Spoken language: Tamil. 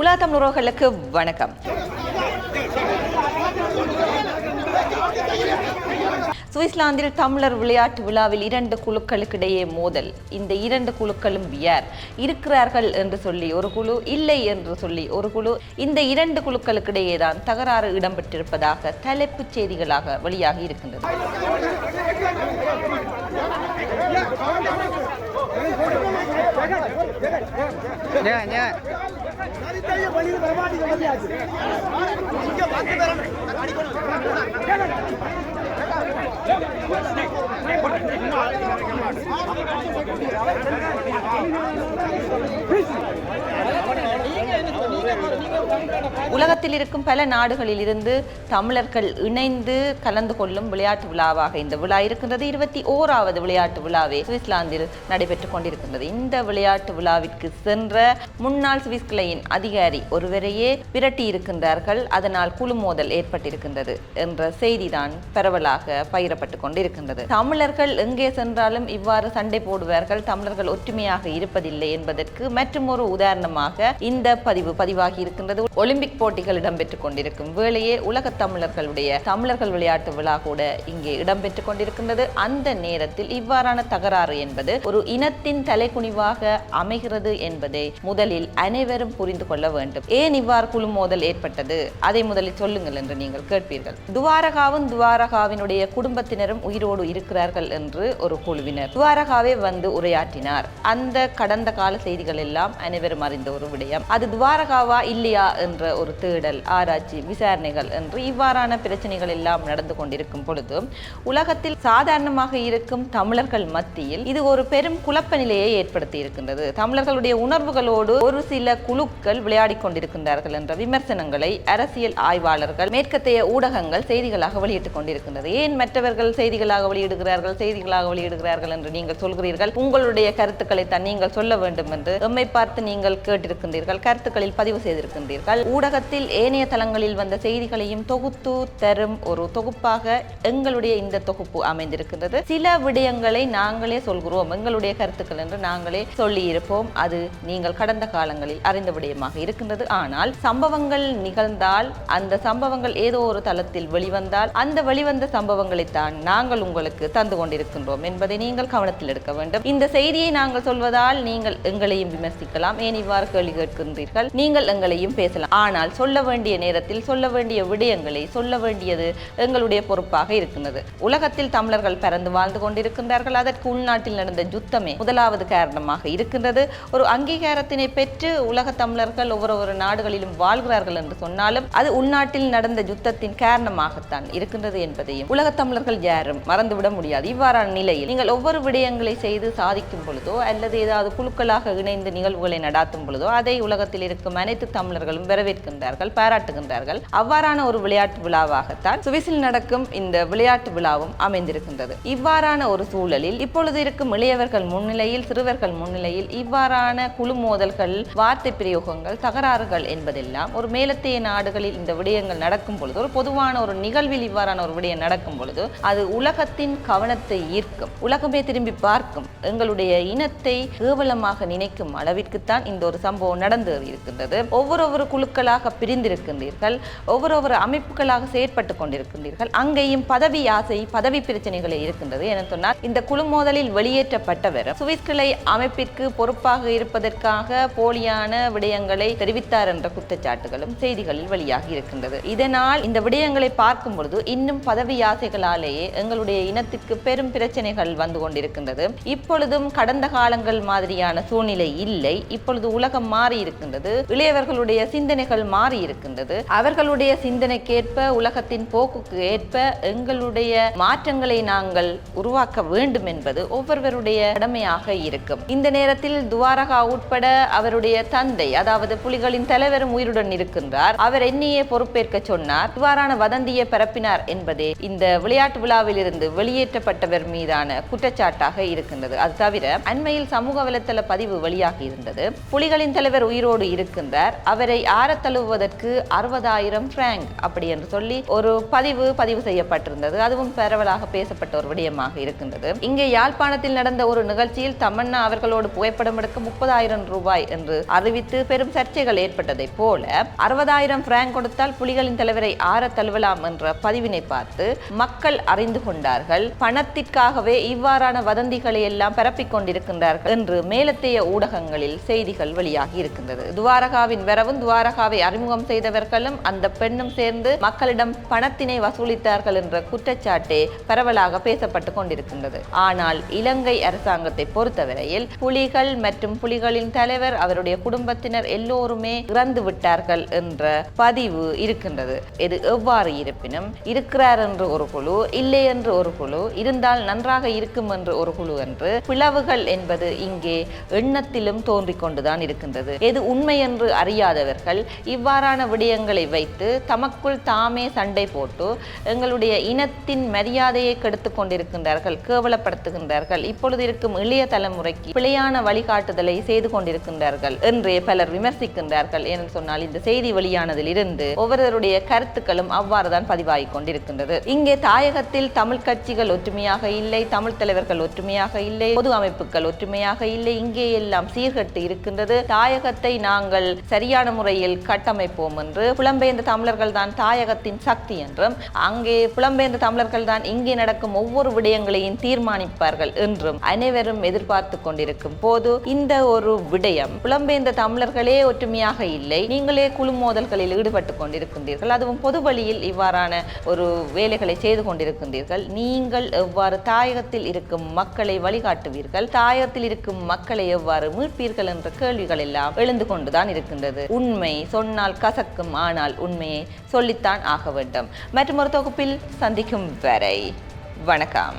உலா தமிழர்களுக்கு வணக்கம். சுவிட்சர்லாந்தில் தமிழர் விளையாட்டு விழாவில் இரண்டு குழுக்களுக்கிடையே மோதல். இந்த இரண்டு குழுக்களும் யார் இருக்கிறார்கள் என்று சொல்லி ஒரு குழு இல்லை என்று சொல்லி ஒரு குழு. இந்த இரண்டு குழுக்களுக்கிடையே தான் தகராறு இடம்பெற்றிருப்பதாக தலைப்புச் செய்திகளாக வெளியாகி இருக்கின்றது. ஞா, உலகத்தில் இருக்கும் பல நாடுகளில் இருந்து தமிழர்கள் இணைந்து கலந்து கொள்ளும் விளையாட்டு விழாவாக இந்த விழா இருக்கின்றது. இருபத்தி ஓராவது விளையாட்டு விழாவே சுவிட்சர்லாந்தில் நடைபெற்றுக் கொண்டிருக்கின்றது. இந்த விளையாட்டு விழாவிற்கு சென்ற முன்னாள் சுவிஸ் கிளையின் அதிகாரி ஒருவரையே விரட்டி இருக்கின்றார்கள். அதனால் குழு மோதல் ஏற்பட்டிருக்கின்றது என்ற செய்திதான் பரவலாக பகிரப்பட்டு கொண்டிருக்கின்றது. தமிழர்கள் எங்கே சென்றாலும் இவ்வாறு சண்டை போடுவார்கள். தமிழர்கள் ஒற்றுமையாக இருப்பதில்லை என்பதற்கு மற்றும் ஒரு உதாரணமாக இந்த பதிவு பதிவாகி இருக்கின்றது. ஒலிம்பிக் போட்டிகள் இடம்பெற்றுக் கொண்டிருக்கும் வேளையே உலக தமிழர்களுடைய தமிழர்கள் விளையாட்டு விழா கூட இங்கே இடம்பெற்றுக் கொண்டிருக்கின்றது. அந்த நேரத்தில் இவ்வாறான தகராறு என்பது ஒரு இனத்தின் தலைக்குனிவாக அமைகிறது என்பதை முதலில் அனைவரும் புரிந்து கொள்ள வேண்டும். ஏன் இவ்வாறு குழு மோதல் ஏற்பட்டது? அதை முதலில் சொல்லுங்கள் என்று நீங்கள் கேட்பீர்கள். துவாரகாவும் துவாரகாவினுடைய குடும்பத்தினரும் உயிரோடு இருக்கிறார்கள் என்று ஒரு குழுவினர் துவாரகாவே வந்து உரையாற்றினார். அந்த கடந்த கால செய்திகள் எல்லாம் அனைவரும் அறிந்த ஒரு விடயம். அது துவாரகாவா இல்லையா என்ற ஒரு தேடல் ஆராய்ச்சி விசாரணைகள் என்று இவ்வாறான பிரச்சனைகள் எல்லாம் நடந்து கொண்டிருக்கும் பொழுது உலகத்தில் சாதாரணமாக இருக்கும் தமிழர்கள் மத்தியில் இது ஒரு பெரும் குழப்ப நிலையை ஏற்படுத்தி இருக்கின்றது. தமிழர்களுடைய உணர்வுகளோடு ஒரு சில குழுக்கள் விளையாடிக் கொண்டிருக்கின்றார்கள் என்ற விமர்சனங்களை அரசியல் ஆய்வாளர்கள் மேற்கத்தைய ஊடகங்கள் செய்திகளாக வெளியிட்டுக் கொண்டிருக்கின்றது. ஏன் மற்றவர்கள் செய்திகளாக வெளியிடுகிறார்கள் செய்திகளாக வெளியிடுகிறார்கள் என்று நீங்கள் சொல்கிறீர்கள்? உங்களுடைய கருத்துக்களை தான் நீங்கள் சொல்ல வேண்டும் என்று எம்மை பார்த்து நீங்கள் கேட்டிருக்கின்றீர்கள் கருத்துக்களில் பதிவு செய்திருக்கின்றீர்கள். ஊடக ஊடகத்தில் ஏனைய தளங்களில் வந்த செய்திகளையும் தொகுத்து தரும் ஒரு தொகுப்பாக எங்களுடைய இந்த தொகுப்பு அமைந்திருக்கின்றது. சில விடயங்களை நாங்களே சொல்கிறோம். எங்களுடைய கருத்துக்கள் என்று நாங்களே சொல்லி இருப்போம் அது நீங்கள் கடந்த காலங்களில் அறிந்த விடயமாக இருக்கின்றது. ஆனால் சம்பவங்கள் நிகழ்ந்தால் அந்த சம்பவங்கள் ஏதோ ஒரு தளத்தில் வெளிவந்தால் அந்த வெளிவந்த சம்பவங்களைத்தான் நாங்கள் உங்களுக்கு தந்து கொண்டிருக்கின்றோம் என்பதை நீங்கள் கவனத்தில் எடுக்க வேண்டும். இந்த செய்தியை நாங்கள் சொல்வதால் நீங்கள் எங்களையும் விமர்சிக்கலாம். ஏன் இவ்வாறு கேள்வி கேட்கின்றீர்கள்? நீங்கள் எங்களையும் பேசலாம். ஆனால் சொல்ல வேண்டிய நேரத்தில் சொல்ல வேண்டிய விடயங்களை சொல்ல வேண்டியது எங்களுடைய பொறுப்பாக இருக்கின்றது உலகத்தில் தமிழர்கள் பறந்து வாழ்ந்து கொண்டிருக்கின்றார்கள். அதற்கு உள்நாட்டில் நடந்த யுத்தமே முதலாவது காரணமாக இருக்கின்றது. ஒரு அங்கீகாரத்தினை பெற்று உலக தமிழர்கள் ஒவ்வொரு ஒரு நாடுகளிலும் வாழ்கிறார்கள் என்று சொன்னாலும் அது உள்நாட்டில் நடந்த யுத்தத்தின் காரணமாகத்தான் இருக்கின்றது என்பதையும் உலக தமிழர்கள் யாரும் மறந்துவிட முடியாது. இவ்வாறான நிலையில் நீங்கள் ஒவ்வொரு விடயங்களை செய்து சாதிக்கும் பொழுதோ அல்லது ஏதாவது குழுக்களாக இணைந்து நிகழ்வுகளை நடாத்தும் பொழுதோ அதை உலகத்தில் இருக்கும் அனைத்து தமிழர்களும் வரவேற்கின்றார்கள் பாராட்டுகின்றார்கள். அவ்வாறான ஒரு விளையாட்டு விழாவாகத்தான் சுவிஸில் நடக்கும் இந்த விளையாட்டு விழாவும் அமைந்திருக்கின்றது. இவ்வாறான ஒரு சூழலில் இப்பொழுது இருக்கும் இளையவர்கள் முன்னிலையில் சிறுவர்கள் முன்னிலையில் இவ்வாறான குழு மோதல்கள் வார்த்தை பிரயோகங்கள் தகராறுகள் என்பதெல்லாம் ஒரு மேலத்தைய நாடுகளில் இந்த விடயங்கள் நடக்கும் பொழுது ஒரு பொதுவான ஒரு நிகழ்வில் இவ்வாறான ஒரு விடயம் நடக்கும் பொழுது அது உலகத்தின் கவனத்தை ஈர்க்கும் உலகமே திரும்பி பார்க்கும் எங்களுடைய இனத்தை கேவலமாக நினைக்கும் அளவிற்குத்தான் இந்த ஒரு சம்பவம் நடந்து இருக்கின்றது ஒவ்வொரு குழுக்களாக பிரிந்திருக்கின்றீர்கள். ஒவ்வொரு ஒவ்வொரு அமைப்புகளாக செயற்பட்டு கொண்டிருக்கின்றீர்கள். அங்கேயும் பதவி ஆசை பதவி பிரச்சனைகளே இருக்கின்றது என சொன்னால் இந்த குழு மோதலில் வெளியேற்றப்பட்டவர் சுவிஸ் கிளை அமைப்பிற்கு பொறுப்பாக இருப்பதற்காக போலியான விடயங்களை தெரிவித்தார் என்ற குற்றச்சாட்டுகளும் செய்திகளில் வெளியாகி இருக்கின்றது. இதனால் இந்த விடயங்களை பார்க்கும் பொழுது இன்னும் பதவி ஆசைகளாலேயே எங்களுடைய இனத்திற்கு பெரும் பிரச்சனைகள் வந்து கொண்டிருக்கின்றது. இப்பொழுதும் கடந்த காலங்கள் மாதிரியான சூழ்நிலை இல்லை. இப்பொழுது உலகம் மாறி இருக்கின்றது இளையவர்களுடைய சிந்தனைகள் மாறி இருக்கின்றது. அவர்களுடைய சிந்தனைக்கேற்ப உலகத்தின் போக்குக்கு ஏற்ப எங்களுடைய மாற்றங்களை நாங்கள் உருவாக்க வேண்டும் என்பது ஒவ்வொருவருடைய கடமையாக இருக்கும். இந்த நேரத்தில் துவாரகா உட்பட அவருடைய தந்தை அதாவது புலிகளின் தலைவரும் உயிருடன் இருக்கின்றார். அவர் என்னையே பொறுப்பேற்க சொன்னார். இவ்வாறான வதந்தியை பரப்பினார் என்பதே இந்த விளையாட்டு விழாவில் இருந்து வெளியேற்றப்பட்டவர் மீதான குற்றச்சாட்டாக இருக்கின்றது. அது தவிர அண்மையில் சமூக வலைத்தள பதிவு வெளியாகி இருந்தது. புலிகளின் தலைவர் உயிரோடு இருக்கின்றார். அவரை ஆரத்தழுவ உதவுவதற்கு அறுபதாயிரம் பிராங்க் அப்படி என்று சொல்லி ஒரு பதிவு பதிவு செய்யப்பட்டிருந்தது. அதுவும் பரவலாக பேசப்பட்ட ஒரு விடயமாக இருக்கின்றது. இங்கே யாழ்ப்பாணத்தில் நடந்த ஒரு நிகழ்ச்சியில் தமன்னா அவர்களோடு புகைப்படம் எடுக்க முப்பதாயிரம் ரூபாய் என்று அறிவித்து பெரும் சர்ச்சைகள் ஏற்பட்டதை போல அறுபதாயிரம் பிராங்க் கொடுத்தால் புலிகளின் தலைவரை ஆற தழுவலாம் என்ற பதிவினை பார்த்து மக்கள் அறிந்து கொண்டார்கள். பணத்திற்காகவே இவ்வாறான வதந்திகளை எல்லாம் பரப்பிக் கொண்டிருக்கின்றார்கள் என்று மேலத்தைய ஊடகங்களில் செய்திகள் வெளியாகி இருக்கின்றது. துவாரகாவின் வரவும் துவாரகாவை அறிமுகம் செய்தவர்களும் அந்த பெண்ணும் சேர்ந்து மக்களிடம் பணத்தினை வசூலித்தார்கள் என்ற குற்றச்சாட்டே பரவலாக பேசப்பட்டு கொண்டிருக்கின்றது. ஆனால் இலங்கை அரசாங்கத்தை பொறுத்தவரையில் புலிகள் மற்றும் புலிகளின் தலைவர் அவருடைய குடும்பத்தினர் எல்லோருமே இறந்து விட்டார்கள் என்ற பதிவு இருக்கின்றது. இது எவ்வாறு இருப்பினும் இருக்கிறார் என்று ஒரு குழு இல்லை என்று ஒரு குழு இருந்தால் நன்றாக இருக்கும் என்று ஒரு குழு என்று பிளவுகள் என்பது இங்கே எண்ணத்திலும் தோன்றிக் கொண்டுதான் இருக்கின்றது. எது உண்மை என்று அறியாதவர்கள் இவ்வாறான விடயங்களை வைத்து தமக்குள் தாமே சண்டை போட்டு எங்களுடைய இனத்தின் மரியாதையை கெடுத்துக் கொண்டிருக்கின்றார்கள் கேவலப்படுத்துகின்றார்கள். இப்பொழுது இருக்கும் இளைய தலைமுறைக்கு பிழையான வழிகாட்டுதலை செய்து கொண்டிருக்கின்றார்கள் என்றே பலர் விமர்சிக்கின்றார்கள். என்று சொன்னால் இந்த செய்தி வெளியானதில் இருந்து ஒவ்வொருவருடைய கருத்துக்களும் அவ்வாறுதான் பதிவாகிக் கொண்டிருக்கின்றது. இங்கே தாயகத்தில் தமிழ் கட்சிகள் ஒற்றுமையாக இல்லை தமிழ் தலைவர்கள் ஒற்றுமையாக இல்லை பொது அமைப்புகள் ஒற்றுமையாக இல்லை. இங்கே எல்லாம் சீர்கட்டு இருக்கின்றது. தாயகத்தை நாங்கள் சரியான முறையில் கட்டமைப்போம் என்று புலம்பெயர்ந்த தமிழர்கள் தான் தாயகத்தின் சக்தி என்றும் அங்கே புலம்பெயர்ந்த தமிழர்கள் தான் இங்கே நடக்கும் ஒவ்வொரு விடயங்களையும் தீர்மானிப்பார்கள் என்றும் அனைவரும் எதிர்பார்த்து கொண்டிருக்கும் போது இந்த ஒரு விடயம் புலம்பெயர்ந்த தமிழர்களே ஒற்றுமையாக இல்லை நீங்களே குழு மோதல்களில் ஈடுபட்டு கொண்டிருக்கின்றீர்கள் அதுவும் பொது வழியில் இவ்வாறான ஒரு வேலைகளை செய்து கொண்டிருக்கின்றீர்கள். நீங்கள் எவ்வாறு தாயகத்தில் இருக்கும் மக்களை வழிகாட்டுவீர்கள் தாயகத்தில் இருக்கும் மக்களை எவ்வாறு மீட்பீர்கள் என்ற கேள்விகள் எல்லாம் எழுந்து கொண்டுதான் இருக்கின்றது. உண்மை சொன்ன சொன்னால் கசக்கும் ஆனால் உண்மையை சொல்லித்தான் ஆக வேண்டும். மற்றும் ஒரு தொகுப்பில் சந்திக்கும் வரை வணக்கம்.